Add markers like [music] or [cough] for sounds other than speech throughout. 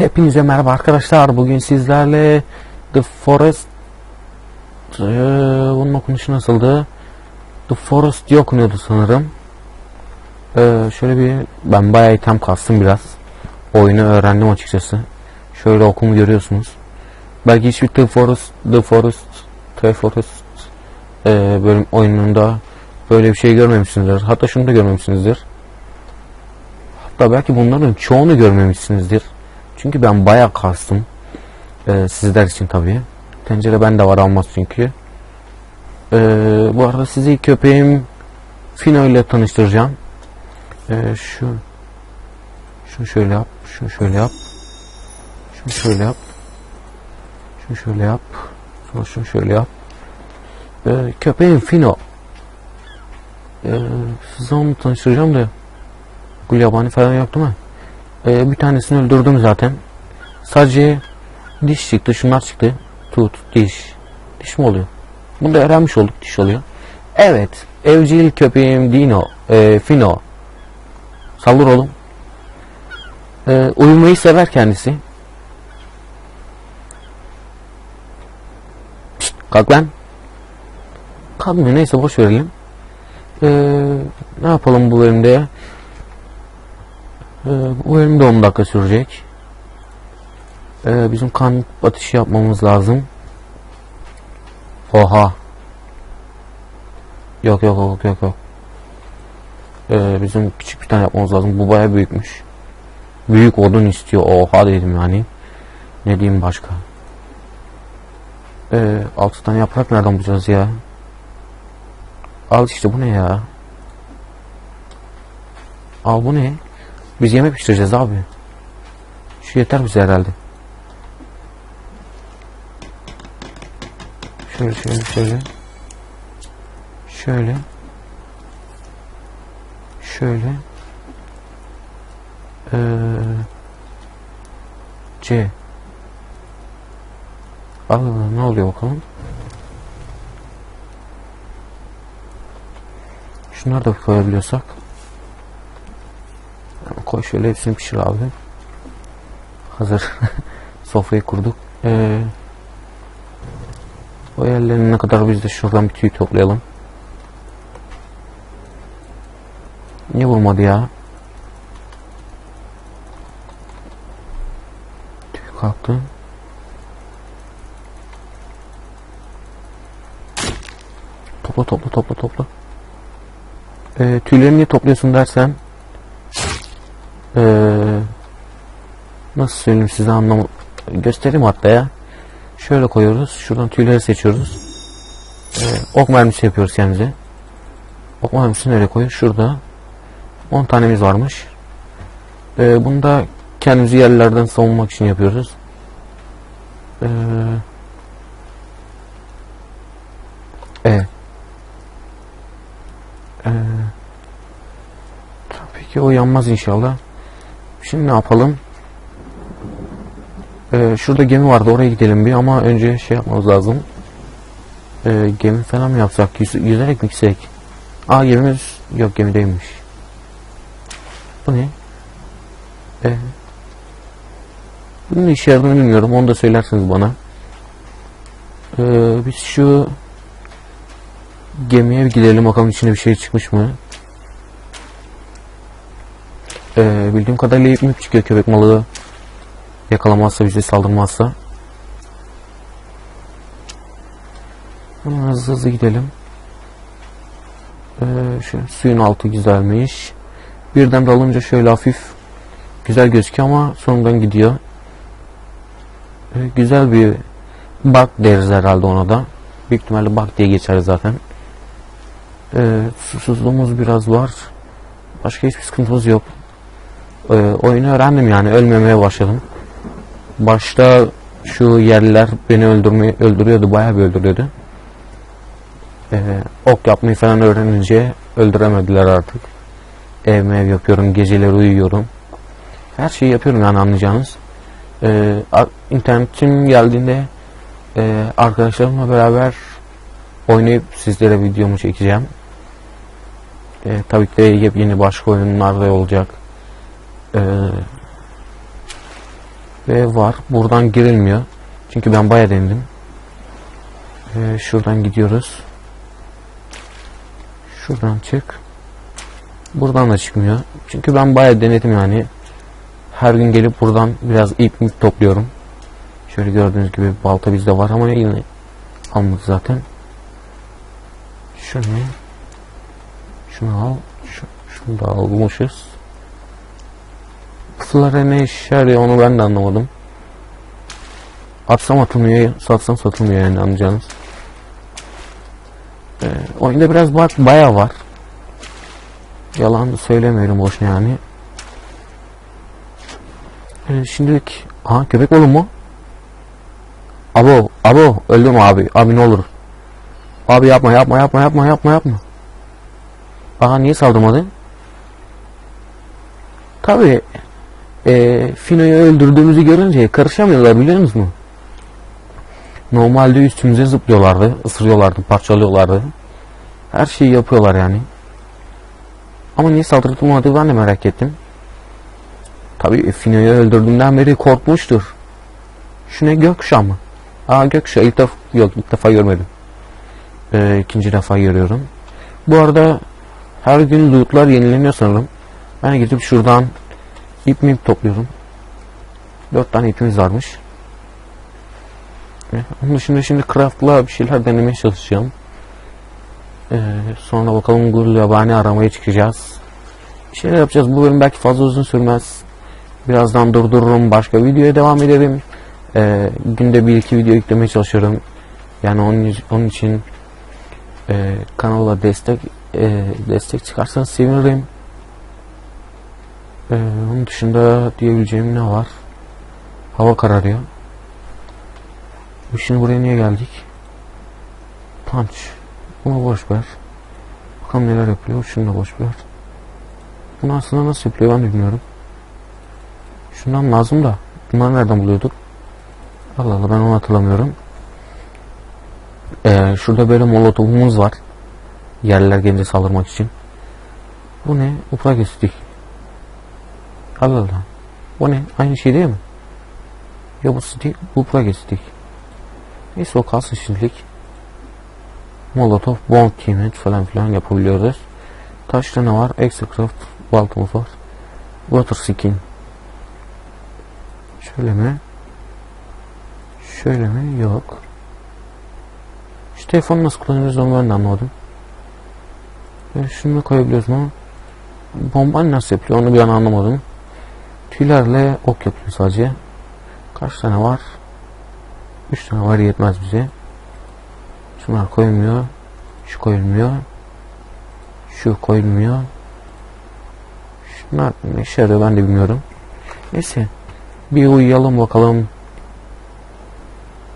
Hepinize merhaba arkadaşlar. Bugün sizlerle The Forest ee, bunun okunuşu nasıldı? The Forest diye okunuyordu sanırım. Ee, şöyle bir ben bayağı item kastım biraz. Oyunu öğrendim açıkçası. Şöyle okumu görüyorsunuz. Belki hiçbir The Forest, The Forest, The Forest ee, bölüm oyununda böyle bir şey görmemişsinizdir. Hatta şunu da görmemişsinizdir. Hatta belki bunların çoğunu görmemişsinizdir. Çünkü ben bayağı kastım. Ee, sizler için tabii. Tencere bende var almaz çünkü. Ee, bu arada sizi köpeğim Fino ile tanıştıracağım. Ee, şu şunu şöyle yap, şunu şöyle yap. Şunu şöyle yap. Şunu şöyle yap. Sonra şunu şöyle yap. Ee, köpeğim Fino. Ee, size onu tanıştıracağım da Gül yabani falan değil mi? Ee, bir tanesini öldürdüm zaten. Sadece diş çıktı, şunlar çıktı. Tut, diş. Diş mi oluyor? Bunu da öğrenmiş olduk, diş oluyor. Evet, evcil köpeğim Dino, e, Fino. Saldır oğlum. Ee, uyumayı sever kendisi. Şşt, kalk lan. Kalkmıyor, neyse boş verelim. Ee, ne yapalım bu bölümde? Bu bölüm de 10 dakika sürecek. Ee, bizim kan atışı yapmamız lazım. Oha. Yok yok yok yok yok. Ee, bizim küçük bir tane yapmamız lazım. Bu baya büyükmüş. Büyük odun istiyor. Oha dedim yani. Ne diyeyim başka. Ee, 6 tane yaprak nereden bulacağız ya? Al işte bu ne ya? Al bu ne? Biz yemek pişireceğiz abi. Şu yeter bize herhalde. Şöyle şöyle şöyle. Şöyle. Şöyle. Ee, C. Allah ne oluyor bakalım. Şunları da koyabiliyorsak. Koy şöyle hepsini pişir abi. Hazır. [laughs] Sofrayı kurduk. Ee, o yerlerine kadar biz de şuradan bir tüy toplayalım. Niye vurmadı ya? Tüy kalktı. Topla topla topla topla. Ee, tüyleri niye topluyorsun dersen ee, nasıl söyleyeyim size anlamı göstereyim hatta ya. Şöyle koyuyoruz. Şuradan tüyleri seçiyoruz. Ee, ok mermisi yapıyoruz kendimize. Ok mermisini nereye koyuyoruz? Şurada 10 tanemiz varmış. Ee, bunu da kendimizi yerlerden savunmak için yapıyoruz. Ee, evet. Ee, tabii ki o yanmaz inşallah. Şimdi ne yapalım? Ee, şurada gemi vardı oraya gidelim bir ama önce şey yapmamız lazım. Ee, gemi falan mı yapsak? Yüz, yüzerek mi gitsek? Aa gemimiz yok gemideymiş. Bu ne? Ee, bunun işe yaradığını bilmiyorum. Onu da söylersiniz bana. Ee, biz şu gemiye gidelim bakalım içine bir şey çıkmış mı? Ee, bildiğim kadarıyla ip çıkıyor köpek malığı yakalamazsa bize saldırmazsa. Hızlı hızlı gidelim. Ee, şu suyun altı güzelmiş. Birden dalınca şöyle hafif güzel gözüküyor ama sonundan gidiyor. Ee, güzel bir bak deriz herhalde ona da. Büyük ihtimalle bak diye geçer zaten. Ee, susuzluğumuz biraz var. Başka hiçbir sıkıntımız yok. Ee, oyunu öğrendim yani ölmemeye başladım. Başta şu yerliler beni öldürmeyi öldürüyordu, bayağı bir öldürüyordu. Ee, ok yapmayı falan öğrenince öldüremediler artık. Ev mev yapıyorum, geceleri uyuyorum. Her şeyi yapıyorum yani anlayacağınız. Ee, internetim geldiğinde e, arkadaşlarımla beraber oynayıp sizlere videomu çekeceğim. Ee, tabii ki de yepyeni başka oyunlar da olacak. Ee, Ve var. Buradan girilmiyor. Çünkü ben bayağı denedim. Ee, şuradan gidiyoruz. Şuradan çık. Buradan da çıkmıyor. Çünkü ben bayağı denedim yani. Her gün gelip buradan biraz ip topluyorum. Şöyle gördüğünüz gibi balta bizde var ama yine almadı zaten. Şunu şunu al. Şu, şunu da almışız. Pusulara ne işe yarıyor onu ben de anlamadım. Atsam atılmıyor, satsam satılmıyor yani anlayacağınız. Ee, oyunda biraz bak bayağı var. Yalan söylemiyorum boşuna yani. Ee, şimdilik aha köpek balığı mu? Abo, abo öldüm abi. Abi ne olur. Abi yapma yapma yapma yapma yapma yapma. Aha niye saldırmadı? Tabi e, Fino'yu öldürdüğümüzü görünce karışamıyorlar biliyor musunuz? Normalde üstümüze zıplıyorlardı, ısırıyorlardı, parçalıyorlardı. Her şeyi yapıyorlar yani. Ama niye saldırılmadı ben de merak ettim. Tabi Fino'yu öldürdüğümden beri korkmuştur. Şu ne gökkuşağı mı? Aa gökkuşağı ilk defa yok ilk defa görmedim. Ee, ikinci defa görüyorum. Bu arada her gün lootlar yenileniyor sanırım. Ben gidip şuradan ip mip topluyorum. Dört tane ipimiz varmış. Onun dışında şimdi craft'la bir şeyler denemeye çalışacağım. Ee, sonra bakalım gul yabani aramaya çıkacağız. Bir şeyler yapacağız. Bu bölüm belki fazla uzun sürmez. Birazdan durdururum. Başka videoya devam ederim. Ee, günde bir iki video yüklemeye çalışıyorum. Yani onun, onun için e, kanala destek e, destek çıkarsanız sevinirim. Ee, onun dışında diyebileceğim ne var? Hava kararıyor. Şimdi buraya niye geldik? Punch. Bunu boş ver. Bakalım neler yapıyor. Şunu da boş ver. Bunu aslında nasıl yapılıyor ben bilmiyorum. Şundan lazım da. Bunları nereden buluyorduk? Allah Allah ben onu hatırlamıyorum. Ee, şurada böyle molotofumuz var. Yerliler gelince saldırmak için. Bu ne? Upra kestik. Allah Allah. Bu ne? Aynı şey değil mi? Ya bu stick, bu upra kestik. Neyse o kalsın şimdilik. Molotov, bomb teammate falan filan yapabiliyoruz. Taşta ne var? Execraft, baltamız var. Water skin. Şöyle mi? Şöyle mi? Yok. Şu telefonu nasıl kullanıyoruz onu ben de anlamadım. Böyle şunu koyabiliyoruz mu? Bomba nasıl yapılıyor onu bir an anlamadım. Tüylerle ok yapıyor sadece. Kaç tane var? 3 tane var yetmez bize. Şunlar koyulmuyor. Şu koyulmuyor. Şu koyulmuyor. Şunlar ne işe yarıyor ben de bilmiyorum. Neyse. Bir uyuyalım bakalım.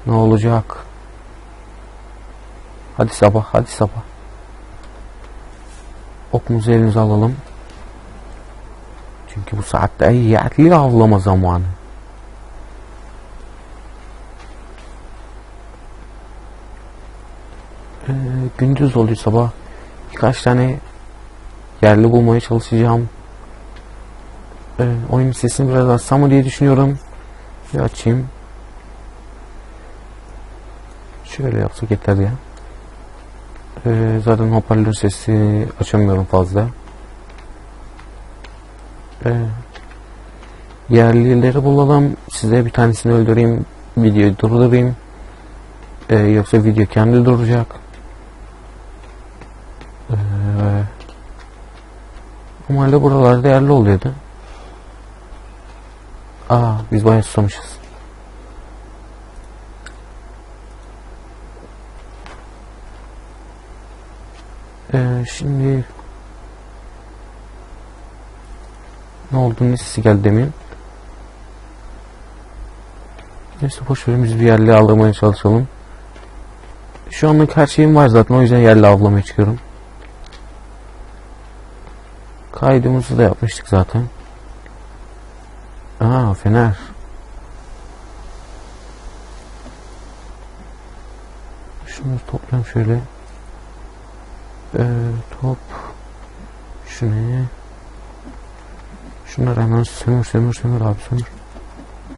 Ne olacak? Hadi sabah, hadi sabah. Okumuzu elimize alalım. Çünkü bu saatte eyyatli avlama zamanı. Ee, gündüz oluyor sabah. Birkaç tane yerli bulmaya çalışacağım. Ee, oyun sesini biraz açsam mı diye düşünüyorum. Bir açayım. Şöyle yapsak yeter ya. Ee, zaten hoparlör sesi açamıyorum fazla. Ee, yerlileri bulalım. Size bir tanesini öldüreyim. Videoyu durdurayım. Ee, yoksa video kendi duracak. Ee, normalde buralarda yerli oluyordu. Aa biz bayağı susamışız. Ee, şimdi ne oldu ne sesi geldi demin. Neyse boş verin bir yerli avlamaya çalışalım. Şu anlık her şeyim var zaten o yüzden yerli avlamaya çıkıyorum. Kaydımızı da yapmıştık zaten. Aa fener. Şunu toplayalım şöyle. Ee, top. Şu? Şunları hemen sömür sömür sömür.